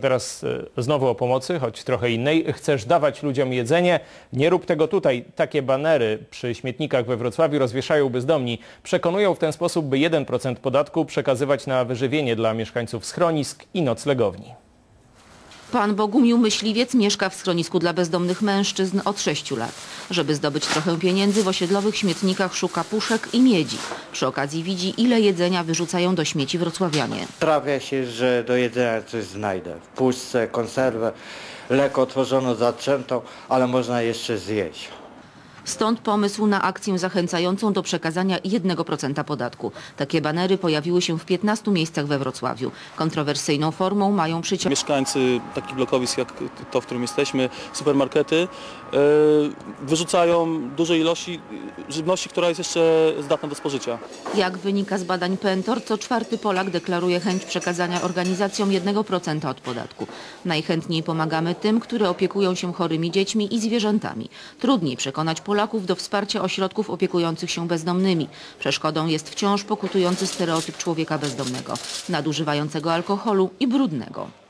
Teraz e, znowu o pomocy, choć trochę innej. Chcesz dawać ludziom jedzenie? Nie rób tego tutaj. Takie banery przy śmietnikach we Wrocławiu rozwieszają bezdomni. Przekonują w ten sposób, by 1% podatku przekazywać na wyżywienie dla mieszkańców schronisk i noclegowni. Pan Bogumił Myśliwiec mieszka w schronisku dla bezdomnych mężczyzn od 6 lat. Żeby zdobyć trochę pieniędzy w osiedlowych śmietnikach szuka puszek i miedzi. Przy okazji widzi ile jedzenia wyrzucają do śmieci wrocławianie. Trafia się, że do jedzenia coś znajdę. W puszce, konserwę, lekko otworzoną, zatrzętą, ale można jeszcze zjeść. Stąd pomysł na akcję zachęcającą do przekazania 1% podatku. Takie banery pojawiły się w 15 miejscach we Wrocławiu. Kontrowersyjną formą mają przyciągnąć Mieszkańcy takich blokowisk jak to, w którym jesteśmy, supermarkety, e, wyrzucają duże ilości żywności, która jest jeszcze zdatna do spożycia. Jak wynika z badań Pentor, co czwarty Polak deklaruje chęć przekazania organizacjom 1% od podatku. Najchętniej pomagamy tym, które opiekują się chorymi dziećmi i zwierzętami. Trudniej przekonać Polaków do wsparcia ośrodków opiekujących się bezdomnymi. Przeszkodą jest wciąż pokutujący stereotyp człowieka bezdomnego, nadużywającego alkoholu i brudnego.